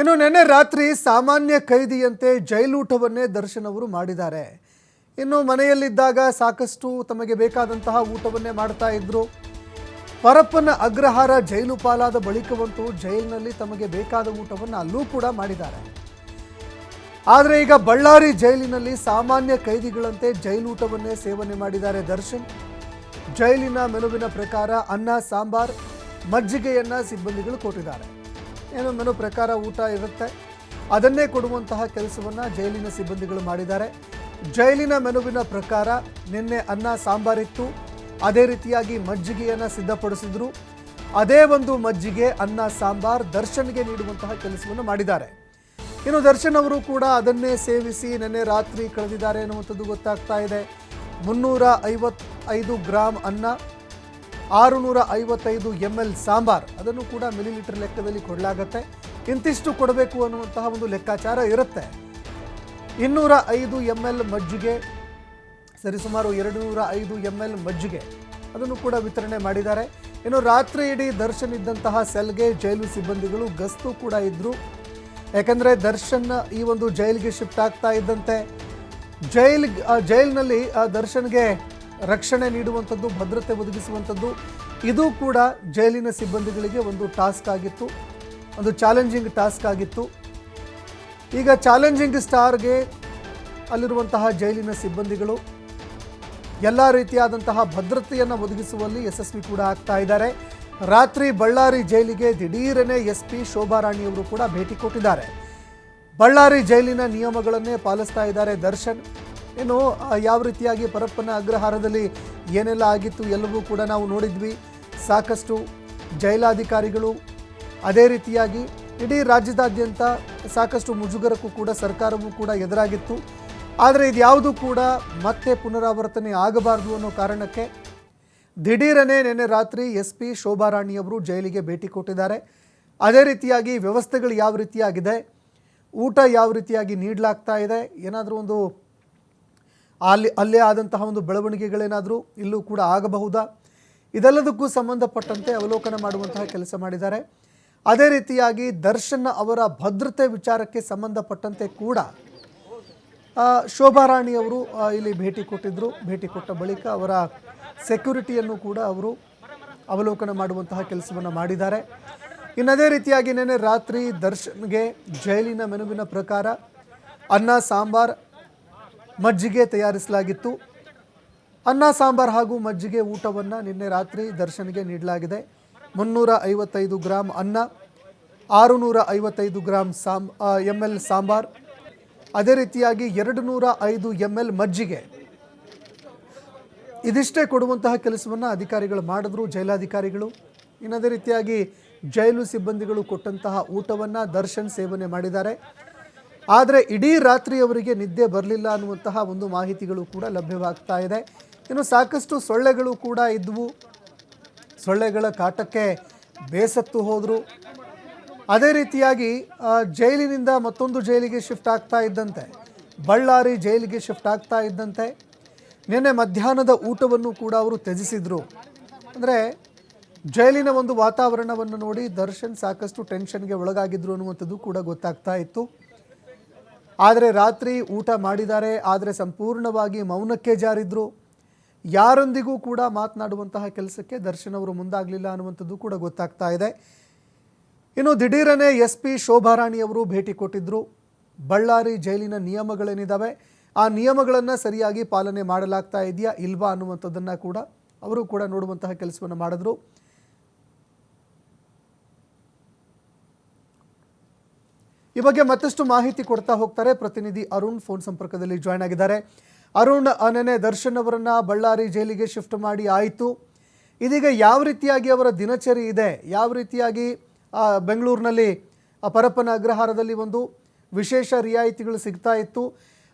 ಇನ್ನು ನಿನ್ನೆ ರಾತ್ರಿ ಸಾಮಾನ್ಯ ಕೈದಿಯಂತೆ ಜೈಲೂಟವನ್ನೇ ದರ್ಶನ್ ಅವರು ಮಾಡಿದ್ದಾರೆ. ಇನ್ನು ಮನೆಯಲ್ಲಿದ್ದಾಗ ಸಾಕಷ್ಟು ತಮಗೆ ಬೇಕಾದಂತಹ ಊಟವನ್ನೇ ಮಾಡ್ತಾ ಇದ್ರು. ಪರಪ್ಪನ ಅಗ್ರಹಾರ ಜೈಲು ಪಾಲಾದ ಬಳಿಕವಂತೂ ಜೈಲಿನಲ್ಲಿ ತಮಗೆ ಬೇಕಾದ ಊಟವನ್ನು ಅಲ್ಲೂ ಕೂಡ ಮಾಡಿದ್ದಾರೆ. ಆದರೆ ಈಗ ಬಳ್ಳಾರಿ ಜೈಲಿನಲ್ಲಿ ಸಾಮಾನ್ಯ ಕೈದಿಗಳಂತೆ ಜೈಲೂಟವನ್ನೇ ಸೇವನೆ ಮಾಡಿದ್ದಾರೆ ದರ್ಶನ್. ಜೈಲಿನ ಮೆನುವಿನ ಪ್ರಕಾರ ಅನ್ನ, ಸಾಂಬಾರ್, ಮಜ್ಜಿಗೆಯನ್ನ ಸಿಬ್ಬಂದಿಗಳು ಕೊಟ್ಟಿದ್ದಾರೆ. ಏನು ಮೆನು ಪ್ರಕಾರ ಊಟ ಇರುತ್ತೆ. ಅದನ್ನೇ ಕೊಡುವಂತಹ ಕೆಲಸವನ್ನು ಜೈಲಿನ ಸಿಬ್ಬಂದಿಗಳು ಮಾಡಿದ್ದಾರೆ. ಜೈಲಿನ ಮೆನುವಿನ ಪ್ರಕಾರ ನಿನ್ನೆ ಅನ್ನ ಸಾಂಬಾರಿತ್ತು ಅದೇ ರೀತಿಯಾಗಿ ಮಜ್ಜಿಗೆಯನ್ನು ಸಿದ್ಧಪಡಿಸಿದ್ರು. ಅದೇ ಒಂದು ಮಜ್ಜಿಗೆ, ಅನ್ನ, ಸಾಂಬಾರ್ ದರ್ಶನ್ಗೆ ನೀಡುವಂತಹ ಕೆಲಸವನ್ನು ಮಾಡಿದ್ದಾರೆ. ಇನ್ನು ದರ್ಶನ್ ಅವರು ಕೂಡ ಅದನ್ನೇ ಸೇವಿಸಿ ನಿನ್ನೆ ರಾತ್ರಿ ಕಳೆದಿದ್ದಾರೆ ಅನ್ನುವಂಥದ್ದು ಗೊತ್ತಾಗ್ತಾ ಇದೆ. ಮುನ್ನೂರ ಐವತ್ತೈದು ಗ್ರಾಮ್ ಅನ್ನ ಆರುನೂರ ಐವತ್ತೈದು ಎಂ ಎಲ್ ಸಾಂಬಾರ್. ಅದನ್ನು ಕೂಡ ಮಿಲಿಲೀಟರ್ ಲೆಕ್ಕದಲ್ಲಿ ಕೊಡಲಾಗತ್ತೆ. ಇಂತಿಷ್ಟು ಕೊಡಬೇಕು ಅನ್ನುವಂತಹ ಒಂದು ಲೆಕ್ಕಾಚಾರ ಇರುತ್ತೆ. ಇನ್ನೂರ ಐದು ಎಂ ಎಲ್ ಮಜ್ಜಿಗೆ, ಸರಿಸುಮಾರು ಎರಡು ನೂರ ಐದು ಎಂ ಎಲ್ ಮಜ್ಜಿಗೆ ಅದನ್ನು ಕೂಡ ವಿತರಣೆ ಮಾಡಿದ್ದಾರೆ. ಇನ್ನು ರಾತ್ರಿ ಇಡೀ ದರ್ಶನ್ ಇದ್ದಂತಹ ಸೆಲ್ಗೆ ಜೈಲು ಸಿಬ್ಬಂದಿಗಳು ಗಸ್ತು ಕೂಡ ಇದ್ದರು ಯಾಕಂದರೆ ದರ್ಶನ್ ಈ ಒಂದು ಜೈಲಿಗೆ ಶಿಫ್ಟ್ ಆಗ್ತಾ ಇದ್ದಂತೆ. ಜೈಲ್ ಜೈಲಿನಲ್ಲಿ ದರ್ಶನ್ಗೆ ರಕ್ಷಣೆ ನೀಡುವಂಥದ್ದು, ಭದ್ರತೆ ಒದಗಿಸುವಂಥದ್ದು, ಇದು ಕೂಡ ಜೈಲಿನ ಸಿಬ್ಬಂದಿಗಳಿಗೆ ಒಂದು ಟಾಸ್ಕ್ ಆಗಿತ್ತು, ಒಂದು ಚಾಲೆಂಜಿಂಗ್ ಟಾಸ್ಕ್ ಆಗಿತ್ತು. ಈಗ ಚಾಲೆಂಜಿಂಗ್ ಸ್ಟಾರ್ಗೆ ಅಲ್ಲಿರುವಂತಹ ಜೈಲಿನ ಸಿಬ್ಬಂದಿಗಳು ಎಲ್ಲ ರೀತಿಯಾದಂತಹ ಭದ್ರತೆಯನ್ನು ಒದಗಿಸುವಲ್ಲಿ ಯಶಸ್ವಿ ಕೂಡ ಆಗ್ತಾ ಇದ್ದಾರೆ. ರಾತ್ರಿ ಬಳ್ಳಾರಿ ಜೈಲಿಗೆ ದಿಢೀರನೆ ಎಸ್ ಪಿ ಶೋಭಾರಾಣಿಯವರು ಕೂಡ ಭೇಟಿ ಕೊಟ್ಟಿದ್ದಾರೆ. ಬಳ್ಳಾರಿ ಜೈಲಿನ ನಿಯಮಗಳನ್ನೇ ಪಾಲಿಸ್ತಾ ಇದ್ದಾರೆ ದರ್ಶನ್. ಆ, ಯಾವ ರೀತಿಯಾಗಿ ಪರಪ್ಪನ ಅಗ್ರಹಾರದಲ್ಲಿ ಏನೆಲ್ಲ ಆಗಿತ್ತು ಎಲ್ಲವೂ ಕೂಡ ನಾವು ನೋಡಿದ್ವಿ. ಸಾಕಷ್ಟು ಜೈಲಾಧಿಕಾರಿಗಳು ಅದೇ ರೀತಿಯಾಗಿ ಇಡೀ ರಾಜ್ಯದಾದ್ಯಂತ ಸಾಕಷ್ಟು ಮುಜುಗರಕ್ಕೂ ಕೂಡ ಸರ್ಕಾರವೂ ಕೂಡ ಎದುರಾಗಿತ್ತು. ಆದರೆ ಇದ್ಯಾವುದೂ ಕೂಡ ಮತ್ತೆ ಪುನರಾವರ್ತನೆ ಆಗಬಾರದು ಅನ್ನೋ ಕಾರಣಕ್ಕೆ ದಿಢೀರನೆ ನಿನ್ನೆ ರಾತ್ರಿ ಎಸ್ ಪಿ ಶೋಭಾರಾಣಿಯವರು ಜೈಲಿಗೆ ಭೇಟಿ ಕೊಟ್ಟಿದ್ದಾರೆ. ಅದೇ ರೀತಿಯಾಗಿ ವ್ಯವಸ್ಥೆಗಳು ಯಾವ ರೀತಿಯಾಗಿದೆ ಊಟ ಯಾವ ರೀತಿಯಾಗಿ ನೀಡಲಾಗ್ತಾ ಇದೆ ಏನಾದರೂ ಒಂದು ಅಲ್ಲಿ ಅಲ್ಲೇ ಆದಂತಹ ಒಂದು ಬೆಳವಣಿಗೆಗಳೇನಾದರೂ ಇಲ್ಲೂ ಕೂಡ ಆಗಬಹುದಾ? ಇದೆಲ್ಲದಕ್ಕೂ ಸಂಬಂಧಪಟ್ಟಂತೆ ಅವಲೋಕನ ಮಾಡುವಂತಹ ಕೆಲಸ ಮಾಡಿದ್ದಾರೆ. ಅದೇ ರೀತಿಯಾಗಿ ದರ್ಶನ್ ಅವರ ಭದ್ರತೆ ವಿಚಾರಕ್ಕೆ ಸಂಬಂಧಪಟ್ಟಂತೆ ಕೂಡ ಆ, ಶೋಭಾರಾಣಿ ಅವರು ಇಲ್ಲಿ ಭೇಟಿ ಕೊಟ್ಟಿದ್ದರು ಭೇಟಿ ಕೊಟ್ಟ ಬಳಿಕ ಅವರ ಸೆಕ್ಯೂರಿಟಿಯನ್ನು ಕೂಡ ಅವರು ಅವಲೋಕನ ಮಾಡುವಂತಹ ಕೆಲಸವನ್ನು ಮಾಡಿದ್ದಾರೆ. ಇನ್ನು ಅದೇ ರೀತಿಯಾಗಿ ನೆನೆ ರಾತ್ರಿ ದರ್ಶನ್ಗೆ ಜೈಲಿನ ಮೆನುವಿನ ಪ್ರಕಾರ ಅನ್ನ ಸಾಂಬಾರ್ ಮಜ್ಜಿಗೆ ತಯಾರಿಸಲಾಗಿತ್ತು. ಅನ್ನ, ಸಾಂಬಾರ್ ಹಾಗೂ ಮಜ್ಜಿಗೆ ಊಟವನ್ನು ನಿನ್ನೆ ರಾತ್ರಿ ದರ್ಶನ್ಗೆ ನೀಡಲಾಗಿದೆ. ಮುನ್ನೂರ ಐವತ್ತೈದು ಗ್ರಾಮ್ ಅನ್ನ ಆರುನೂರ ಐವತ್ತೈದು ಗ್ರಾಮ್ ಸಾಂ ಎಂ ಎಲ್ ಸಾಂಬಾರ್, ಅದೇ ರೀತಿಯಾಗಿ ಎರಡು ನೂರ ಐದು ಎಂ ಎಲ್ ಮಜ್ಜಿಗೆ. ಇದಿಷ್ಟೇ ಕೊಡುವಂತಹ ಕೆಲಸವನ್ನು ಅಧಿಕಾರಿಗಳು ಮಾಡಿದ್ರು, ಜೈಲಾಧಿಕಾರಿಗಳು. ಇನ್ನದೇ ರೀತಿಯಾಗಿ ಜೈಲು ಸಿಬ್ಬಂದಿಗಳು ಕೊಟ್ಟಂತಹ ಊಟವನ್ನು ದರ್ಶನ್ ಸೇವನೆ ಮಾಡಿದ್ದಾರೆ. ಆದರೆ ಇಡೀ ರಾತ್ರಿ ಅವರಿಗೆ ನಿದ್ದೆ ಬರಲಿಲ್ಲ ಅನ್ನುವಂತಹ ಒಂದು ಮಾಹಿತಿಗಳು ಕೂಡ ಲಭ್ಯವಾಗ್ತಾ ಇದೆ. ಇನ್ನು ಸಾಕಷ್ಟು ಸೊಳ್ಳೆಗಳು ಕೂಡ ಇದ್ವು. ಸೊಳ್ಳೆಗಳ ಕಾಟಕ್ಕೆ ಬೇಸತ್ತು ಹೋದರು. ಅದೇ ರೀತಿಯಾಗಿ ಜೈಲಿನಿಂದ ಮತ್ತೊಂದು ಜೈಲಿಗೆ ಶಿಫ್ಟ್ ಆಗ್ತಾ ಇದ್ದಂತೆ. ಬಳ್ಳಾರಿ ಜೈಲಿಗೆ ಶಿಫ್ಟ್ ಆಗ್ತಾ ಇದ್ದಂತೆ. ನಿನ್ನೆ ಮಧ್ಯಾಹ್ನದ ಊಟವನ್ನು ಕೂಡ ಅವರು ತ್ಯಜಿಸಿದರು. ಅಂದರೆ ಜೈಲಿನ ಒಂದು ವಾತಾವರಣವನ್ನು ನೋಡಿ ದರ್ಶನ್ ಸಾಕಷ್ಟು ಟೆನ್ಷನ್ಗೆ ಒಳಗಾಗಿದ್ರು ಅನ್ನುವಂಥದ್ದು ಕೂಡ ಗೊತ್ತಾಗ್ತಾ ಇತ್ತು. ಆದರೆ ರಾತ್ರಿ ಊಟ ಮಾಡಿದ್ದಾರೆ, ಆದರೆ ಸಂಪೂರ್ಣವಾಗಿ ಮೌನಕ್ಕೆ ಜಾರಿದ್ರು. ಯಾರೊಂದಿಗೂ ಕೂಡ ಮಾತನಾಡುವಂತಹ ಕೆಲಸಕ್ಕೆ ದರ್ಶನ್ ಅವರು ಮುಂದಾಗಲಿಲ್ಲ ಅನ್ನುವಂಥದ್ದು ಕೂಡ ಗೊತ್ತಾಗ್ತಾ ಇದೆ. ಇನ್ನು ದಿಢೀರನೆ ಎಸ್ ಪಿ ಶೋಭಾರಾಣಿ ಅವರು ಭೇಟಿ ಕೊಟ್ಟಿದ್ದರು ಬಳ್ಳಾರಿ ಜೈಲಿನ ನಿಯಮಗಳೇನಿದ್ದಾವೆ ಆ ನಿಯಮಗಳನ್ನು ಸರಿಯಾಗಿ ಪಾಲನೆ ಮಾಡಲಾಗ್ತಾ ಇದೆಯಾ, ಇಲ್ವಾ ಅನ್ನುವಂಥದ್ದನ್ನು ಕೂಡ ಅವರು ಕೂಡ ನೋಡುವಂತಹ ಕೆಲಸವನ್ನು ಮಾಡಿದ್ರು. ಈ ಬಗ್ಗೆ ಮತ್ತಷ್ಟು ಮಾಹಿತಿ ಕೊಡ್ತಾ ಹೋಗ್ತಾರೆ ಪ್ರತಿನಿಧಿ ಅರುಣ್ ಫೋನ್ ಸಂಪರ್ಕದಲ್ಲಿ ಜಾಯ್ನ್ ಆಗಿದ್ದಾರೆ. ಅರುಣ್ ನೆನೆ ದರ್ಶನ್ ಅವರನ್ನ ಬಳ್ಳಾರಿ ಜೈಲಿಗೆ ಶಿಫ್ಟ್ ಮಾಡಿ ಆಯಿತು. ಇದೀಗ ಯಾವ ರೀತಿಯಾಗಿ ಅವರ ದಿನಚರಿ ಇದೆ? ಯಾವ ರೀತಿಯಾಗಿ ಬೆಂಗಳೂರಿನಲ್ಲಿ ಪರಪ್ಪನ ಅಗ್ರಹಾರದಲ್ಲಿ ಒಂದು ವಿಶೇಷ ರಿಯಾಯಿತಿಗಳು ಸಿಗ್ತಾ ಇತ್ತು.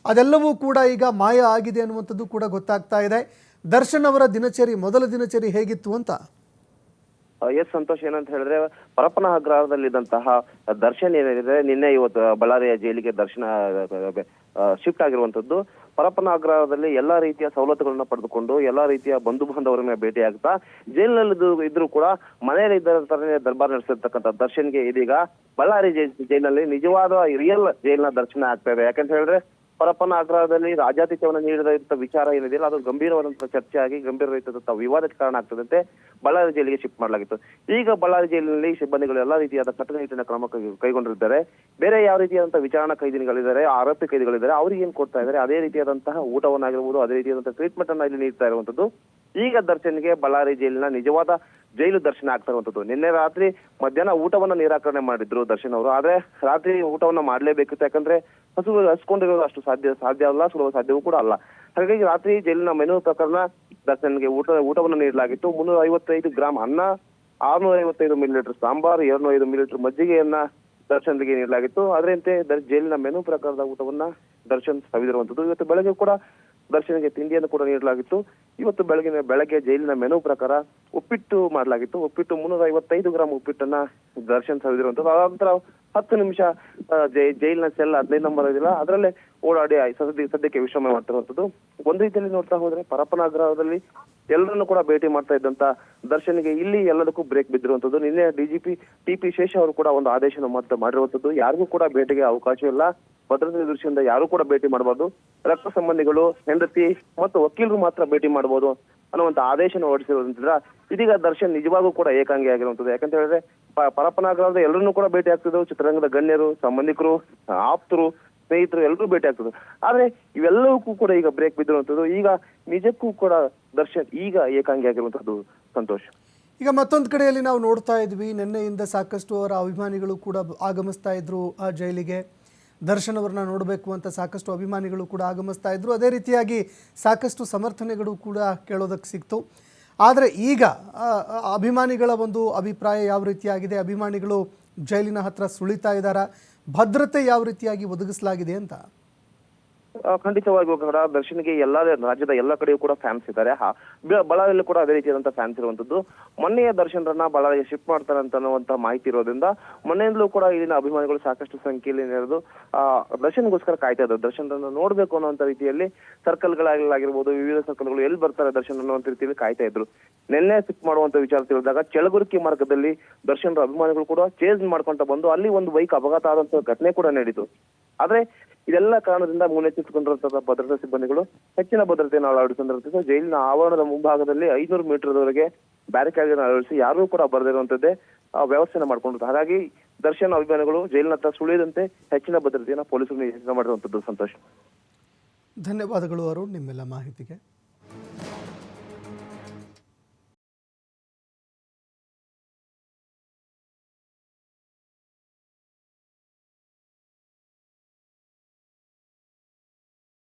ಅದೆಲ್ಲವೂ ಕೂಡ ಈಗ ಮಾಯ ಆಗಿದೆ ಅನ್ನುವಂಥದ್ದು ಕೂಡ ಗೊತ್ತಾಗ್ತಾ ಇದೆ. ದರ್ಶನ್ ಅವರ ದಿನಚರಿ, ಮೊದಲ ದಿನಚರಿ ಹೇಗಿತ್ತು ಅಂತ? ಎಸ್ ಸಂತೋಷ್ ಏನಂತ ಹೇಳಿದ್ರೆ, ಪರಪ್ಪನ ಅಗ್ರಹಾರದಲ್ಲಿದ್ದಂತಹ ದರ್ಶನ್ ಏನಿದೆ, ನಿನ್ನೆ ಇವತ್ತು ಬಳ್ಳಾರಿಯ ಜೈಲಿಗೆ ದರ್ಶನ ಶಿಫ್ಟ್ ಆಗಿರುವಂತದ್ದು ಪರಪ್ಪನ ಅಗ್ರಹಾರದಲ್ಲಿ ಎಲ್ಲಾ ರೀತಿಯ ಸವಲತ್ತುಗಳನ್ನ ಪಡೆದುಕೊಂಡು, ಎಲ್ಲಾ ರೀತಿಯ ಬಂಧು ಬಾಂಧವರನ್ನ ಭೇಟಿ ಆಗ್ತಾ ಜೈಲಿನಲ್ಲಿ ಇದ್ರು ಕೂಡ ಮನೆಯಲ್ಲಿ ತರನೇ ದರ್ಬಾರ್ ನಡೆಸಿರ್ತಕ್ಕಂಥ ದರ್ಶನ್ಗೆ ಇದೀಗ ಬಳ್ಳಾರಿ ಜೈಲಿನಲ್ಲಿ ನಿಜವಾದ ರಿಯಲ್ ಜೈಲಿನ ದರ್ಶನ ಆಗ್ತಾ ಇದೆ. ಯಾಕಂತ ಹೇಳಿದ್ರೆ ಪರಪ್ಪನ ಆಗ್ರಹದಲ್ಲಿ ರಾಜ್ಯಾತಿಥ್ಯವನ್ನು ನೀಡಿದಂತ ವಿಚಾರ ಏನಿದೆಯಲ್ಲ ಅದು ಗಂಭೀರವಾದಂತಹ ಚರ್ಚೆ ಆಗಿ ಗಂಭೀರವಾದಂತಹ ವಿವಾದಕ್ಕೆ ಕಾರಣ ಆಗ್ತದಂತೆ ಬಳ್ಳಾರಿ ಜೈಲಿಗೆ ಶಿಫ್ಟ್ ಮಾಡಲಾಗಿತ್ತು. ಈಗ ಬಳ್ಳಾರಿ ಜೈಲಿನಲ್ಲಿ ಸಿಬ್ಬಂದಿಗಳು ಎಲ್ಲಾ ರೀತಿಯಾದ ಕಟ್ಟುನಿಟ್ಟಿನ ಕ್ರಮ ಕೈಗೊಂಡಿದ್ದಾರೆ. ಬೇರೆ ಯಾವ ರೀತಿಯಾದಂತಹ ವಿಚಾರಣಾ ಕೈದಿಗಳಿದ್ದಾರೆ ಆರೋಪಿ ಕೈದಿಗಳಿದ್ದಾರೆ, ಅವ್ರಿಗೆ ಏನ್ ಕೊಡ್ತಾ ಇದ್ದಾರೆ, ಅದೇ ರೀತಿಯಾದಂತಹ ಊಟವನ್ನಾಗಿರ್ಬೋದು, ಅದೇ ರೀತಿಯಾದಂತಹ ಟ್ರೀಟ್ಮೆಂಟ್ ಅನ್ನ ಇಲ್ಲಿ ನೀಡ್ತಾ ಇರುವಂತದ್ದು ಈಗ ದರ್ಶನ್ಗೆ ಬಳ್ಳಾರಿ ಜೈಲಿನ ನಿಜವಾದ ಜೈಲು ದರ್ಶನ ಆಗ್ತಾ ನಿನ್ನೆ ರಾತ್ರಿ ಮಧ್ಯಾಹ್ನ ಊಟವನ್ನ ನಿರಾಕರಣೆ ಮಾಡಿದ್ರು ದರ್ಶನ್ ಅವರು. ಆದ್ರೆ ರಾತ್ರಿ ಊಟವನ್ನ ಮಾಡ್ಲೇಬೇಕಿತ್ತು. ಯಾಕಂದ್ರೆ ಹಸು ಹಸ್ಕೊಂಡಿರೋದು ಅಷ್ಟು ಸಾಧ್ಯ ಸಾಧ್ಯ ಅಲ್ಲ, ಸುಲಭ ಸಾಧ್ಯವೂ ಕೂಡ ಅಲ್ಲ. ಹಾಗಾಗಿ ರಾತ್ರಿ ಜೈಲಿನ ಮೆನು ಪ್ರಕರಣ ದರ್ಶನ್ಗೆ ಊಟ, ಊಟವನ್ನು ನೀಡಲಾಗಿತ್ತು. ಮುನ್ನೂರ ಐವತ್ತೈದು ಗ್ರಾಂ ಅನ್ನ ಆರ್ನೂರ ಐವತ್ತೈದು ಮಿಲಿಲೀಟರ್ ಸಾಂಬಾರ್ ಎರಡ್ನೂರ ಐದು ಮಿಲಿಲೀಟರ್ ಮಜ್ಜಿಗೆಯನ್ನ ದರ್ಶನ್ಗೆ ನೀಡಲಾಗಿತ್ತು. ಅದರಂತೆ ದರ್- ಜೈಲಿನ ಮೆನು ಪ್ರಕಾರದ ಊಟವನ್ನ ದರ್ಶನ್ ಸವಿದಿರುವಂತದ್ದು ಇವತ್ತು ಬೆಳಗ್ಗೆ ಕೂಡ ದರ್ಶನ್ಗೆ ತಿಂಡಿಯನ್ನು ಕೂಡ ನೀಡಲಾಗಿತ್ತು. ಇವತ್ತು ಬೆಳಗಿನ, ಬೆಳಗ್ಗೆ ಜೈಲಿನ ಮೆನು ಪ್ರಕಾರ ಉಪ್ಪಿಟ್ಟು ಮಾಡಲಾಗಿತ್ತು. ಉಪ್ಪಿಟ್ಟು ಮುನ್ನೂರ ಐವತ್ತೈದು ಗ್ರಾಂ ಉಪ್ಪಿಟ್ಟನ್ನ ದರ್ಶನ್ ಸವಿದಿರುವಂತದ್ದು ಆನಂತರ ಹತ್ತು ನಿಮಿಷ ಜೈಲಿನ ಸೆಲ್ ಹದಿನೈದು ನಂಬರ್ ಇದಿಲ್ಲ. ಅದರಲ್ಲೇ ಓಡಾಡಿ ಸದ್ಯ ಸದ್ಯಕ್ಕೆ ವಿಶ್ರಮ ಮಾಡ್ತಿರುವಂತದ್ದು ಒಂದು ರೀತಿಯಲ್ಲಿ ನೋಡ್ತಾ ಹೋದ್ರೆ ಪರಪ್ಪನ ಆಗ್ರಹದಲ್ಲಿ ಎಲ್ಲರನ್ನು ಕೂಡ ಭೇಟಿ ಮಾಡ್ತಾ ಇದ್ದಂತ ದರ್ಶನ್ಗೆ ಇಲ್ಲಿ ಎಲ್ಲದಕ್ಕೂ ಬ್ರೇಕ್ ಬಿದ್ದಿರುವಂತದ್ದು ನಿನ್ನೆ ಡಿಜಿಪಿ ಟಿ ಪಿ ಶೇಷ ಅವರು ಕೂಡ ಒಂದು ಆದೇಶನ ಮತ್ತೆ ಮಾಡಿರುವಂತದ್ದು ಯಾರಿಗೂ ಕೂಡ ಭೇಟಿಗೆ ಅವಕಾಶ ಇಲ್ಲ. ಭದ್ರತೆ ದೃಷ್ಟಿಯಿಂದ ಯಾರು ಕೂಡ ಭೇಟಿ ಮಾಡಬಾರ್ದು. ರಕ್ತ ಸಂಬಂಧಿಗಳು, ಹೆಂಡತಿ ಮತ್ತು ವಕೀಲರು ಮಾತ್ರ ಭೇಟಿ ಮಾಡಬಹುದು. ಅನ್ನುವಂತ ಆದೇಶನ ಹೊರಡಿಸಿರೋದ್ರಿಂದ ಇದೀಗ ದರ್ಶನ್ ನಿಜವಾಗೂ ಕೂಡ ಏಕಾಂಗಿ ಆಗಿರುವಂತದ್ದು ಯಾಕಂತ ಹೇಳಿದ್ರೆ ಪ- ಪರಪ್ಪನಾಗ್ರಹದ ಎಲ್ಲರನ್ನೂ ಕೂಡ ಭೇಟಿ ಆಗ್ತಿದ್ರು ಚಿತ್ರರಂಗದ ಗಣ್ಯರು, ಸಂಬಂಧಿಕರು, ಆಪ್ತರು, ಸ್ನೇಹಿತರು ಎಲ್ಲರೂ ಭೇಟಿ ಆಗ್ತದೆ ಆದ್ರೆ ಇವೆಲ್ಲವಕ್ಕೂ ಕೂಡ ಈಗ ಬ್ರೇಕ್ ಬಿದ್ದಿರುವಂತದ್ದು ಈಗ ನಿಜಕ್ಕೂ ಕೂಡ ದರ್ಶನ್ ಈಗ ಏಕಾಂಗಿ ಆಗಿರುವಂತದ್ದು ಸಂತೋಷ. ಈಗ ಮತ್ತೊಂದು ಕಡೆಯಲ್ಲಿ ನಾವು ನೋಡ್ತಾ ಇದ್ವಿ. ನಿನ್ನೆಯಿಂದ ಸಾಕಷ್ಟು ಅವರ ಅಭಿಮಾನಿಗಳು ಕೂಡ ಆಗಮಿಸ್ತಾ ಇದ್ರು, ಆ, ಜೈಲಿಗೆ. ದರ್ಶನ್ ಅವ್ರನ್ನ ನೋಡಬೇಕು ಅಂತ ಸಾಕಷ್ಟು ಅಭಿಮಾನಿಗಳು ಕೂಡ ಆಗಮಿಸ್ತಾ ಇದ್ರು. ಅದೇ ರೀತಿಯಾಗಿ ಸಾಕಷ್ಟು ಸಮರ್ಥನೆಗಳು ಕೂಡ ಕೇಳೋದಕ್ಕೆ ಸಿಕ್ತು. ಆದರೆ ಈಗ ಅಭಿಮಾನಿಗಳ ಒಂದು ಅಭಿಪ್ರಾಯ ಯಾವ ರೀತಿಯಾಗಿದೆ? ಅಭಿಮಾನಿಗಳು ಜೈಲಿನ ಹತ್ರ ಸುಳಿತಾ ಇದ್ದಾರಾ? ಭದ್ರತೆ ಯಾವ ರೀತಿಯಾಗಿ ಒದಗಿಸಲಾಗಿದೆ ಅಂತ? ಆ, ಖಂಡಿತವಾಗಿಯೂ ಕೂಡ ದರ್ಶನ್ಗೆ ಎಲ್ಲಾ ರಾಜ್ಯದ ಎಲ್ಲ ಕಡೆಯೂ ಕೂಡ ಫ್ಯಾನ್ಸ್ ಇದ್ದಾರೆ. ಬಳ್ಳಾರಿಯಲ್ಲೂ ಕೂಡ ಅದೇ ರೀತಿಯಾದಂತಹ ಫ್ಯಾನ್ಸ್ ಇರುವಂತದ್ದು. ಮೊನ್ನೆಯ ದರ್ಶನ್ರನ್ನ ಬಳ್ಳಾರಿಗೆ ಶಿಫ್ಟ್ ಮಾಡ್ತಾರೆ ಅಂತ ಅನ್ನುವಂತ ಮಾಹಿತಿ ಇರೋದ್ರಿಂದ ಮೊನ್ನೆಯಿಂದಲೂ ಕೂಡ ಇಲ್ಲಿನ ಅಭಿಮಾನಿಗಳು ಸಾಕಷ್ಟು ಸಂಖ್ಯೆಯಲ್ಲಿ ನೆರೆದು ಆ ದರ್ಶನ್ಗೋಸ್ಕರ ಕಾಯ್ತಾ ಇದ್ದಾರೆ. ದರ್ಶನ್ರನ್ನ ನೋಡ್ಬೇಕು ಅನ್ನುವಂತ ರೀತಿಯಲ್ಲಿ ಸರ್ಕಲ್ಗಳಾಗಿರ್ಬೋದು ವಿವಿಧ ಸರ್ಕಲ್ಗಳು ಎಲ್ಲಿ ಬರ್ತಾರೆ ದರ್ಶನ್ ಅನ್ನುವಂತ ರೀತಿಯಲ್ಲಿ ಕಾಯ್ತಾ ಇದ್ರು. ನಿನ್ನೆ ಶಿಫ್ಟ್ ಮಾಡುವಂತ ವಿಚಾರ ತಿಳಿದಾಗ ಚಳಗುರುಕಿ ಮಾರ್ಗದಲ್ಲಿ ದರ್ಶನ್ರ ಅಭಿಮಾನಿಗಳು ಕೂಡ ಚೇಂಜ್ ಮಾಡ್ಕೊಂತ ಬಂದು ಅಲ್ಲಿ ಒಂದು ಬೈಕ್ ಅಪಘಾತ ಆದಂತ ಘಟನೆ ಕೂಡ ನಡೀತು. ಆದ್ರೆ ಇದೆಲ್ಲ ಕಾರಣದಿಂದ ಮುನ್ನೆಚ್ಚರಿಸಿಕೊಂಡಿರುವಂತಹ ಭದ್ರತಾ ಸಿಬ್ಬಂದಿಗಳು ಹೆಚ್ಚಿನ ಭದ್ರತೆಯನ್ನು ಅಳವಡಿಸಿಕೊಂಡಿರುತ್ತದೆ ಜೈಲಿನ ಆವರಣದ ಮುಂಭಾಗದಲ್ಲಿ ಐನೂರು ಮೀಟರ್ವರೆಗೆ ಬ್ಯಾರಿಕೇಡ್ ಅಳವಡಿಸಿ ಯಾರೂ ಕೂಡ ಬರದಿರುವಂತದ್ದೇ ವ್ಯವಸ್ಥೆನ ಮಾಡ್ಕೊಂಡಿರ್ತಾರೆ ಹಾಗಾಗಿ ದರ್ಶನ ಅಭಿಮಾನಿಗಳು ಜೈಲಿನ ಹತ್ರ ಸುಳಿಯದಂತೆ ಹೆಚ್ಚಿನ ಭದ್ರತೆಯನ್ನು ಪೊಲೀಸರು ನಿಯೋಜನೆ ಮಾಡಿರುವಂತದ್ದು ಸಂತೋಷ. ಧನ್ಯವಾದಗಳು ಅರುಣ್, ನಿಮ್ಮೆಲ್ಲ ಮಾಹಿತಿಗೆ.